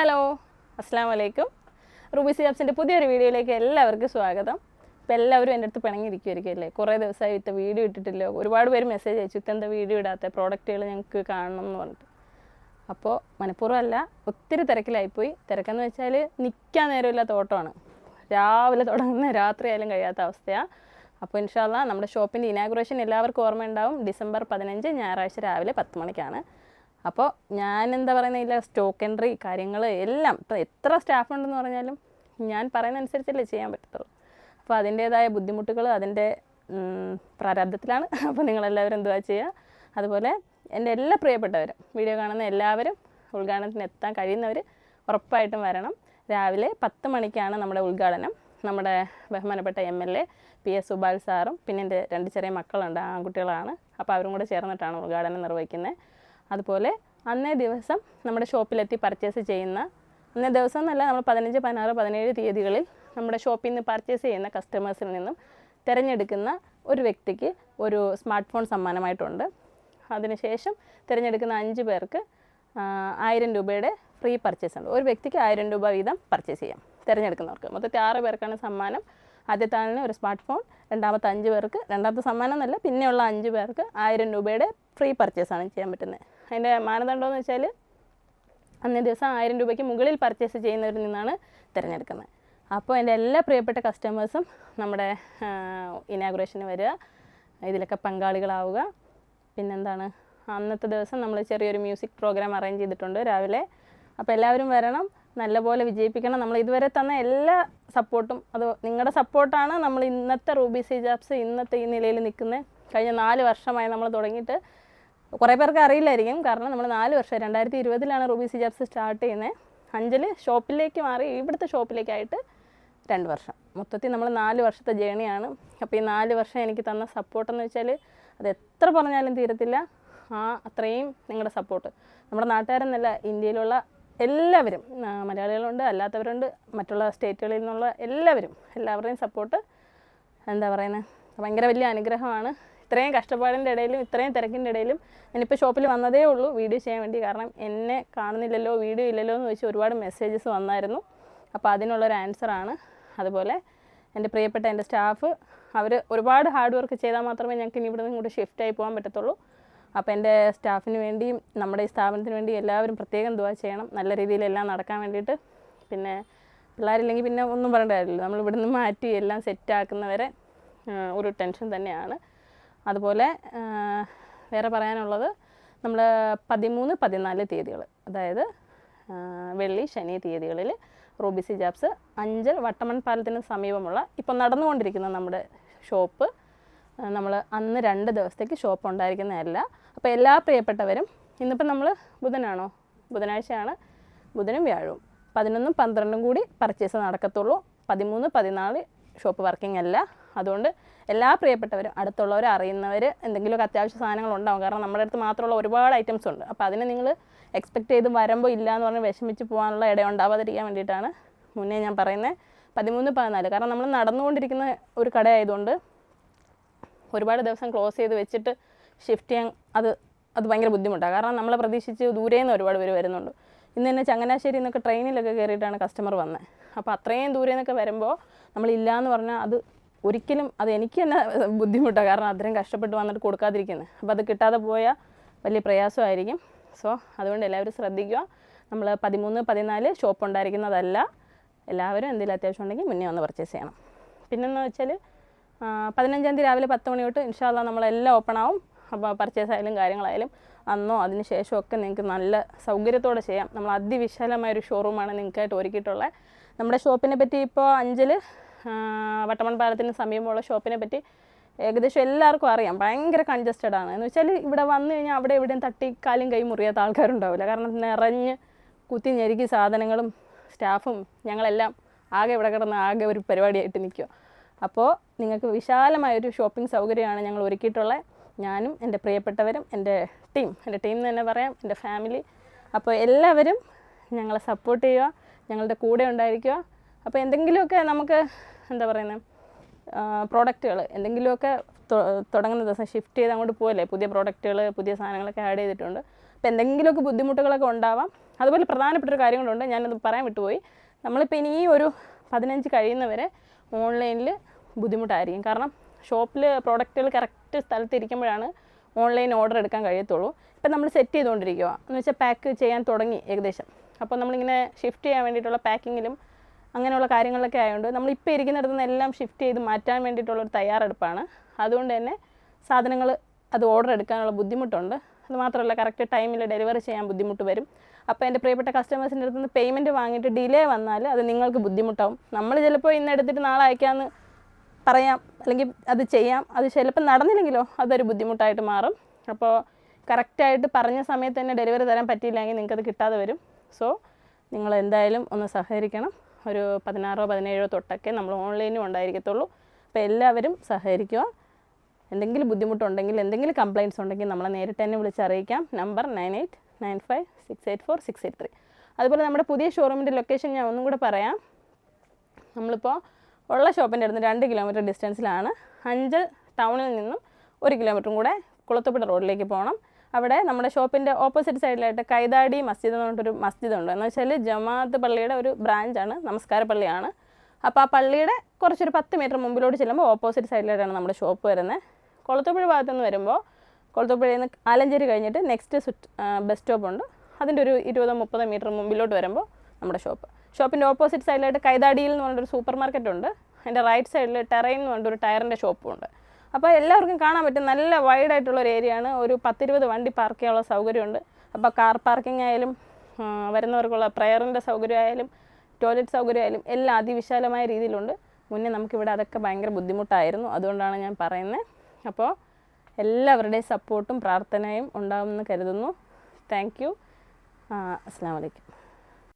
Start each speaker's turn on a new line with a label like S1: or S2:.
S1: Hello അസ്സാം വലൈക്കും Ruby ആപ്സിന്റെ പുതിയൊരു വീഡിയോയിലേക്ക് എല്ലാവർക്കും സ്വാഗതം. ഇപ്പോൾ എല്ലാവരും എന്റെ അടുത്ത് പിണങ്ങിയിരിക്കുമായിരിക്കും അല്ലേ? കുറേ ദിവസമായി ഇത്ത വീഡിയോ ഇട്ടിട്ടില്ല. ഒരുപാട് പേര് മെസ്സേജ് അയച്ചു എന്താ വീഡിയോ ഇടാത്ത? പ്രോഡക്റ്റുകൾ ഞങ്ങൾക്ക് കാണണം എന്ന് പറഞ്ഞിട്ട്. അപ്പോൾ മനഃപൂർവം അല്ല ഒത്തിരി തിരക്കിലായിപ്പോയി. തിരക്കെന്ന് വെച്ചാൽ നിൽക്കാൻ നേരമില്ലാത്ത ഓട്ടമാണ് രാവിലെ തുടങ്ങുന്ന രാത്രി ആയാലും കഴിയാത്ത അവസ്ഥയാണ് അപ്പോൾ ഇൻഷാല്ല നമ്മുടെ ഷോപ്പിന്റെ ഇനാഗുറേഷൻ എല്ലാവർക്കും ഓർമ്മയുണ്ടാവും. ഡിസംബർ പതിനഞ്ച് ഞായറാഴ്ച രാവിലെ പത്ത് മണിക്കാണ്. അപ്പോൾ ഞാൻ എന്താ പറയുന്നത് ഇല്ല സ്റ്റോക്ക് എൻട്രി കാര്യങ്ങൾ എല്ലാം ഇപ്പോൾ എത്ര സ്റ്റാഫ് ഉണ്ടെന്ന് പറഞ്ഞാലും ഞാൻ പറയുന്ന അനുസരിച്ചല്ലേ ചെയ്യാൻ പറ്റത്തുള്ളൂ. അപ്പോൾ അതിന്റേതായ ബുദ്ധിമുട്ടുകൾ അതിന്റെ പ്രാരാബ്ദത്തിലാണ്. അപ്പോൾ നിങ്ങളെല്ലാവരും എന്തുവാ ചെയ്യുക? അതുപോലെ എന്റെ എല്ലാ പ്രിയപ്പെട്ടവരും വീഡിയോ കാണുന്ന എല്ലാവരും ഉദ്ഘാടനത്തിന് എത്താൻ കഴിയുന്നവർ ഉറപ്പായിട്ടും വരണം. രാവിലെ പത്ത് മണിക്കാണ് നമ്മുടെ ഉദ്ഘാടനം. നമ്മുടെ ബഹുമാനപ്പെട്ട M L A P S Subal സാറും പിന്നെ എന്റെ രണ്ട് ചെറിയ മക്കളുണ്ട് ആൺകുട്ടികളാണ്. അപ്പോൾ അവരും കൂടെ ചേർന്നിട്ടാണ് ഉദ്ഘാടനം നിർവഹിക്കുന്നത്. അതുപോലെ അന്നേ ദിവസം നമ്മുടെ ഷോപ്പിലെത്തി പർച്ചേസ് ചെയ്യുന്ന അന്നേ ദിവസം എന്നല്ല നമ്മൾ പതിനഞ്ച് പതിനാറ് പതിനേഴ് തീയതികളിൽ നമ്മുടെ ഷോപ്പിൽ നിന്ന് പർച്ചേസ് ചെയ്യുന്ന കസ്റ്റമേഴ്സിൽ നിന്നും തിരഞ്ഞെടുക്കുന്ന ഒരു വ്യക്തിക്ക് ഒരു സ്മാർട്ട് ഫോൺ സമ്മാനമായിട്ടുണ്ട് അതിനുശേഷം തിരഞ്ഞെടുക്കുന്ന അഞ്ച് പേർക്ക് ആയിരം രൂപയുടെ ഫ്രീ പർച്ചേസ് ഉണ്ട്. ഒരു വ്യക്തിക്ക് ആയിരം രൂപ വീതം പർച്ചേസ് ചെയ്യാം തിരഞ്ഞെടുക്കുന്നവർക്ക്. മൊത്തത്തിൽ ആറ് പേർക്കാണ് സമ്മാനം. ആദ്യത്തെ ആളിന് ഒരു സ്മാർട്ട് ഫോൺ രണ്ടാമത്തെ അഞ്ച് പേർക്ക് രണ്ടാമത്തെ സമ്മാനം എന്നല്ല പിന്നെയുള്ള അഞ്ച് പേർക്ക് ആയിരം രൂപയുടെ ഫ്രീ പർച്ചേസാണ് ചെയ്യാൻ പറ്റുന്നത്. അതിന്റെ മാനദണ്ഡമെന്ന് വെച്ചാൽ അന്നേ ദിവസം ആയിരം രൂപയ്ക്ക് മുകളിൽ പർച്ചേസ് ചെയ്യുന്നവരിൽ നിന്നാണ് തിരഞ്ഞെടുക്കുന്നത്. അപ്പോൾ എന്റെ എല്ലാ പ്രിയപ്പെട്ട കസ്റ്റമേഴ്സും നമ്മുടെ ഇനാഗുറേഷന് വരിക ഇതിലൊക്കെ പങ്കാളികളാവുക. പിന്നെന്താണ്? അന്നത്തെ ദിവസം നമ്മൾ ചെറിയൊരു മ്യൂസിക് പ്രോഗ്രാം അറേഞ്ച് ചെയ്തിട്ടുണ്ട് രാവിലെ. അപ്പോൾ എല്ലാവരും വരണം. നല്ലപോലെ വിജയിപ്പിക്കണം. നമ്മൾ ഇതുവരെ തന്ന എല്ലാ സപ്പോർട്ടും അത് നിങ്ങളുടെ സപ്പോർട്ടാണ് നമ്മൾ ഇന്നത്തെ റൂബി സി ജാബ്സ് ഇന്നത്തെ ഈ നിലയിൽ നിൽക്കുന്നത്. കഴിഞ്ഞ നാല് വർഷമായി നമ്മൾ തുടങ്ങിയിട്ട് കുറേ പേർക്ക് അറിയില്ലായിരിക്കും. കാരണം നമ്മൾ നാല് വർഷം രണ്ടായിരത്തി ഇരുപതിലാണ് റൂബി സിജാബ്സ് സ്റ്റാർട്ട് ചെയ്യുന്നത് അഞ്ചിൽ ഷോപ്പിലേക്ക് മാറി ഇവിടുത്തെ ഷോപ്പിലേക്കായിട്ട് രണ്ട് വർഷം. മൊത്തത്തിൽ നമ്മൾ നാല് വർഷത്തെ ജേണിയാണ് അപ്പോൾ ഈ നാല് വർഷം എനിക്ക് തന്ന സപ്പോർട്ടെന്ന് വെച്ചാൽ അത് എത്ര പറഞ്ഞാലും തീരത്തില്ല. ആ അത്രയും നിങ്ങളുടെ സപ്പോർട്ട് നമ്മുടെ നാട്ടുകാരെന്നല്ല ഇന്ത്യയിലുള്ള എല്ലാവരും. മലയാളികളുണ്ട് അല്ലാത്തവരുണ്ട് മറ്റുള്ള സ്റ്റേറ്റുകളിൽ നിന്നുള്ള എല്ലാവരും. എല്ലാവരുടെയും സപ്പോർട്ട് എന്താ പറയുന്നത് ഭയങ്കര വലിയ അനുഗ്രഹമാണ്. ഇത്രയും കഷ്ടപ്പാടിന്റെ ഇടയിലും ഇത്രയും തിരക്കിന്റെ ഇടയിലും ഞാനിപ്പോൾ ഷോപ്പിൽ വന്നതേ ഉള്ളൂ. വീഡിയോ ചെയ്യാൻ വേണ്ടി കാരണം എന്നെ കാണുന്നില്ലല്ലോ വീഡിയോ ഇല്ലല്ലോ എന്ന് വെച്ച് ഒരുപാട് മെസ്സേജസ് വന്നായിരുന്നു. അപ്പോൾ അതിനുള്ളൊരു ആൻസറാണ് അതുപോലെ എന്റെ പ്രിയപ്പെട്ട എന്റെ സ്റ്റാഫ് അവർ ഒരുപാട് ഹാർഡ് വർക്ക് ചെയ്താൽ മാത്രമേ ഞങ്ങൾക്ക് ഇനി ഇവിടെ നിന്ന് കൂടി ഷിഫ്റ്റ് ആയി പോകാൻ പറ്റത്തുള്ളൂ. അപ്പോൾ എന്റെ സ്റ്റാഫിന് വേണ്ടിയും നമ്മുടെ ഈ സ്ഥാപനത്തിന് വേണ്ടി എല്ലാവരും പ്രത്യേകം ദുവാ ചെയ്യണം. നല്ല രീതിയിൽ എല്ലാം നടക്കാൻ വേണ്ടിയിട്ട്. പിന്നെ പിള്ളേരില്ലെങ്കിൽ പിന്നെ ഒന്നും പറയേണ്ട കാര്യമില്ല. നമ്മൾ ഇവിടുന്ന് മാറ്റി എല്ലാം സെറ്റാക്കുന്നവരെ ഒരു ടെൻഷൻ തന്നെയാണ്. അതുപോലെ വേറെ പറയാനുള്ളത് നമ്മൾ പതിമൂന്ന് പതിനാല് തീയതികൾ അതായത് വെള്ളി ശനി തീയതികളിൽ റൂബിസി ജാബ്സ് അഞ്ചൽ വട്ടമൺ പാലത്തിന് സമീപമുള്ള ഇപ്പം നടന്നുകൊണ്ടിരിക്കുന്ന നമ്മുടെ ഷോപ്പ്. നമ്മൾ അന്ന് രണ്ട് ദിവസത്തേക്ക് ഷോപ്പ് ഉണ്ടായിരിക്കുന്നതല്ല. അപ്പോൾ എല്ലാ പ്രിയപ്പെട്ടവരും ഇന്നിപ്പോൾ നമ്മൾ ബുധനാണോ? ബുധനാഴ്ചയാണ്. ബുധനും വ്യാഴവും. പതിനൊന്നും പന്ത്രണ്ടും കൂടി പർച്ചേസ് നടക്കത്തുള്ളൂ. പതിമൂന്ന് പതിനാല് ഷോപ്പ് വർക്കിംഗ് അല്ല. അതുകൊണ്ട് എല്ലാ പ്രിയപ്പെട്ടവരും അടുത്തുള്ളവർ അറിയുന്നവർ എന്തെങ്കിലുമൊക്കെ അത്യാവശ്യ സാധനങ്ങൾ ഉണ്ടാവും. കാരണം നമ്മുടെ അടുത്ത് മാത്രമുള്ള ഒരുപാട് ഐറ്റംസ് ഉണ്ട്. അപ്പോൾ അതിനെ നിങ്ങൾ എക്സ്പെക്റ്റ് ചെയ്ത് വരുമ്പോൾ ഇല്ല എന്ന് പറഞ്ഞ് വിഷമിച്ച് പോകാനുള്ള ഇട ഉണ്ടാവാതിരിക്കാൻ വേണ്ടിയിട്ടാണ് മുന്നേ ഞാൻ പറയുന്നത് പതിമൂന്ന് പതിനാല്. കാരണം നമ്മൾ നടന്നുകൊണ്ടിരിക്കുന്ന ഒരു കടയായതുകൊണ്ട് ഒരുപാട് ദിവസം ക്ലോസ് ചെയ്ത് വെച്ചിട്ട് ഷിഫ്റ്റ് ചെയ്യാൻ അത് അത് ഭയങ്കര ബുദ്ധിമുട്ടാണ് കാരണം നമ്മളെ പ്രതീക്ഷിച്ച് ദൂരെ നിന്ന് ഒരുപാട് പേര് വരുന്നുണ്ട്. ഇന്ന് തന്നെ ചങ്ങനാശ്ശേരി എന്നൊക്കെ ട്രെയിനിലൊക്കെ കയറിയിട്ടാണ് കസ്റ്റമർ വന്നത് അപ്പോൾ അത്രയും ദൂരെ നിന്നൊക്കെ വരുമ്പോൾ നമ്മളില്ല എന്ന് പറഞ്ഞാൽ അത് ഒരിക്കലും അത് എനിക്ക് തന്നെ ബുദ്ധിമുട്ടാണ് കാരണം അത്രയും കഷ്ടപ്പെട്ട് വന്നിട്ട് കൊടുക്കാതിരിക്കുന്നത് അപ്പോൾ അത് കിട്ടാതെ പോയാൽ വലിയ പ്രയാസമായിരിക്കും. സോ അതുകൊണ്ട് എല്ലാവരും ശ്രദ്ധിക്കുക. നമ്മൾ പതിമൂന്ന് പതിനാല് ഷോപ്പ് ഉണ്ടായിരിക്കുന്നതല്ല. എല്ലാവരും എന്തെങ്കിലും അത്യാവശ്യം ഉണ്ടെങ്കിൽ മുന്നേ വന്ന് പർച്ചേസ് ചെയ്യണം. പിന്നെന്ന് വെച്ചാൽ പതിനഞ്ചാം തീയതി രാവിലെ പത്ത് മണി തൊട്ട് ഇൻഷാല്ല നമ്മളെല്ലാം ഓപ്പൺ ആവും. അപ്പോൾ പർച്ചേസ് ആയാലും കാര്യങ്ങളായാലും അന്നോ അതിന് ഒക്കെ നിങ്ങൾക്ക് നല്ല സൗകര്യത്തോടെ ചെയ്യാം. നമ്മൾ അതിവിശാലമായ ഒരു ഷോറൂമാണ് നിങ്ങൾക്കായിട്ട് ഒരുക്കിയിട്ടുള്ളത് നമ്മുടെ ഷോപ്പിനെ പറ്റി ഇപ്പോൾ അഞ്ചിൽ വട്ടമൺ പാലത്തിന് സമീപമുള്ള ഷോപ്പിനെ പറ്റി ഏകദേശം എല്ലാവർക്കും അറിയാം. ഭയങ്കര കൺജസ്റ്റഡ് ആണ്. എന്ന് വെച്ചാൽ ഇവിടെ വന്നു കഴിഞ്ഞാൽ അവിടെ എവിടെയും തട്ടി കാലും കൈ മുറിയാത്ത ആൾക്കാരുണ്ടാവില്ല. കാരണം നിറഞ്ഞ് കുത്തി ഞെരുക്കി സാധനങ്ങളും സ്റ്റാഫും ഞങ്ങളെല്ലാം ആകെ ഇവിടെ കിടന്ന് ആകെ ഒരു പരിപാടിയായിട്ട് നിൽക്കുക. അപ്പോൾ നിങ്ങൾക്ക് വിശാലമായൊരു ഷോപ്പിംഗ് സൗകര്യമാണ് ഞങ്ങൾ ഒരുക്കിയിട്ടുള്ളത് ഞാനും എന്റെ പ്രിയപ്പെട്ടവരും എന്റെ ടീം എന്റെ ടീം എന്ന് തന്നെ പറയാം എന്റെ ഫാമിലി അപ്പോൾ എല്ലാവരും ഞങ്ങളെ സപ്പോർട്ട് ചെയ്യുക ഞങ്ങളുടെ കൂടെ ഉണ്ടായിരിക്കുക. അപ്പോൾ എന്തെങ്കിലുമൊക്കെ നമുക്ക് എന്താ പറയുന്നത് പ്രോഡക്റ്റുകൾ എന്തെങ്കിലുമൊക്കെ തുടങ്ങുന്ന ദിവസം ഷിഫ്റ്റ് ചെയ്ത് അങ്ങോട്ട് പോകല്ലേ പുതിയ പ്രോഡക്റ്റുകൾ പുതിയ സാധനങ്ങളൊക്കെ ആഡ് ചെയ്തിട്ടുണ്ട്. അപ്പോൾ എന്തെങ്കിലുമൊക്കെ ബുദ്ധിമുട്ടുകളൊക്കെ ഉണ്ടാവാം. അതുപോലെ പ്രധാനപ്പെട്ട ഒരു കാര്യങ്ങളുണ്ട് ഞാനത് പറയാൻ വിട്ടുപോയി. നമ്മളിപ്പോൾ ഇനി ഈ ഒരു പതിനഞ്ച് കഴിയുന്നവരെ ഓൺലൈനിൽ ബുദ്ധിമുട്ടായിരിക്കും. കാരണം ഷോപ്പിൽ പ്രോഡക്റ്റുകൾ കറക്റ്റ് സ്ഥലത്ത് ഇരിക്കുമ്പോഴാണ് ഓൺലൈൻ ഓർഡർ എടുക്കാൻ കഴിയത്തുള്ളൂ. ഇപ്പം നമ്മൾ സെറ്റ് ചെയ്തുകൊണ്ടിരിക്കുക എന്ന് വെച്ചാൽ പാക്ക് ചെയ്യാൻ തുടങ്ങി ഏകദേശം. അപ്പോൾ നമ്മളിങ്ങനെ ഷിഫ്റ്റ് ചെയ്യാൻ വേണ്ടിയിട്ടുള്ള പാക്കിങ്ങിലും അങ്ങനെയുള്ള കാര്യങ്ങളൊക്കെ ആയതുകൊണ്ട് നമ്മൾ ഇപ്പോൾ ഇരിക്കുന്നിടത്തു നിന്നെല്ലാം ഷിഫ്റ്റ് ചെയ്ത് മാറ്റാൻ വേണ്ടിയിട്ടുള്ള ഒരു തയ്യാറെടുപ്പാണ്. അതുകൊണ്ട് തന്നെ സാധനങ്ങൾ അത് ഓർഡർ എടുക്കാനുള്ള ബുദ്ധിമുട്ടുണ്ട്. അത് മാത്രമല്ല കറക്റ്റ് ടൈമിൽ ഡെലിവറി ചെയ്യാൻ ബുദ്ധിമുട്ട് വരും. അപ്പോൾ എന്റെ പ്രിയപ്പെട്ട കസ്റ്റമേഴ്സിന്റെ അടുത്ത് നിന്ന് പേയ്മെന്റ് വാങ്ങിയിട്ട് ഡിലേ വന്നാൽ അത് നിങ്ങൾക്ക് ബുദ്ധിമുട്ടാവും. നമ്മൾ ചിലപ്പോൾ ഇന്ന് എടുത്തിട്ട് നാളെ അയക്കാമെന്ന് പറയാം അല്ലെങ്കിൽ അത് ചെയ്യാം. അത് ചിലപ്പോൾ നടന്നില്ലെങ്കിലോ അതൊരു ബുദ്ധിമുട്ടായിട്ട് മാറും. അപ്പോൾ കറക്റ്റായിട്ട് പറഞ്ഞ സമയത്ത് തന്നെ ഡെലിവറി തരാൻ പറ്റിയില്ലെങ്കിൽ നിങ്ങൾക്കത് കിട്ടാതെ വരും. സോ നിങ്ങൾ എന്തായാലും ഒന്ന് സഹകരിക്കണം. ഒരു പതിനാറോ പതിനേഴോ തൊട്ടൊക്കെ നമ്മൾ ഓൺലൈനും ഉണ്ടായിരിക്കത്തുള്ളൂ. അപ്പോൾ എല്ലാവരും സഹകരിക്കുക. എന്തെങ്കിലും ബുദ്ധിമുട്ടുണ്ടെങ്കിൽ എന്തെങ്കിലും കംപ്ലയിൻസ് ഉണ്ടെങ്കിൽ നമ്മളെ നേരിട്ട് തന്നെ വിളിച്ച് അറിയിക്കാം. Number nine eight nine five six eight four six eight three. അതുപോലെ നമ്മുടെ പുതിയ ഷോറൂമിന്റെ ലൊക്കേഷൻ ഞാൻ ഒന്നും കൂടെ പറയാം. നമ്മളിപ്പോൾ ഉള്ള ഷോപ്പിന്റെ അടുത്ത് രണ്ട് കിലോമീറ്റർ ഡിസ്റ്റൻസിലാണ് അഞ്ചൽ ടൗണിൽ നിന്നും ഒരു കിലോമീറ്ററും കൂടെ കുളത്തുപുഴ റോഡിലേക്ക് പോകണം. അവിടെ നമ്മുടെ ഷോപ്പിന്റെ ഓപ്പോസിറ്റ് സൈഡിലായിട്ട് കൈതാടി മസ്ജിദ് എന്ന് പറഞ്ഞിട്ടൊരു മസ്ജിദ് ഉണ്ട്. എന്ന് വെച്ചാൽ ജമാഅത്ത് പള്ളിയുടെ ഒരു ബ്രാഞ്ചാണ് നമസ്കാര പള്ളിയാണ്. അപ്പോൾ ആ പള്ളിയുടെ കുറച്ചൊരു പത്ത് മീറ്റർ മുമ്പിലോട്ട് ചെല്ലുമ്പോൾ ഓപ്പോസിറ്റ് സൈഡിലായിട്ടാണ് നമ്മുടെ ഷോപ്പ് വരുന്നത്. കുളത്തുപ്പുഴ ഭാഗത്തുനിന്ന് വരുമ്പോൾ കുളത്തുപ്പുഴയിൽ നിന്ന് ആലഞ്ചേരി കഴിഞ്ഞിട്ട് നെക്സ്റ്റ് ബസ് സ്റ്റോപ്പ് ഉണ്ട് അതിന്റെ ഒരു ഇരുപതോ മുപ്പതോ മീറ്റർ മുമ്പിലോട്ട് വരുമ്പോൾ നമ്മുടെ ഷോപ്പ്. ഷോപ്പിന്റെ ഓപ്പോസിറ്റ് സൈഡിലായിട്ട് കൈതാടിയിൽ എന്ന് പറഞ്ഞൊരു സൂപ്പർ മാർക്കറ്റ് ഉണ്ട് അതിന്റെ റൈറ്റ് സൈഡിൽ ടെറൈൻ എന്ന് പറഞ്ഞൊരു ടയറിന്റെ ഷോപ്പും ഉണ്ട് അപ്പോൾ എല്ലാവർക്കും കാണാൻ പറ്റും. നല്ല വൈഡ് ആയിട്ടുള്ള ഒരു ഏരിയയാണ് ഒരു പത്തിരുപത് വണ്ടി പാർക്ക് ചെയ്യാനുള്ള സൗകര്യമുണ്ട്. അപ്പോൾ കാർ പാർക്കിംഗ് ആയാലും വരുന്നവർക്കുള്ള പ്രയറിന്റെ സൗകര്യമായാലും ടോയ്ലറ്റ് സൗകര്യമായാലും എല്ലാം അതിവിശാലമായ രീതിയിലുണ്ട്. മുന്നേ നമുക്കിവിടെ അതൊക്കെ ഭയങ്കര ബുദ്ധിമുട്ടായിരുന്നു. അതുകൊണ്ടാണ് ഞാൻ പറയുന്നത്. അപ്പോൾ എല്ലാവരുടെയും സപ്പോർട്ടും പ്രാർത്ഥനയും ഉണ്ടാകുമെന്ന് കരുതുന്നു. താങ്ക് യു അസ്സാം വലൈക്കും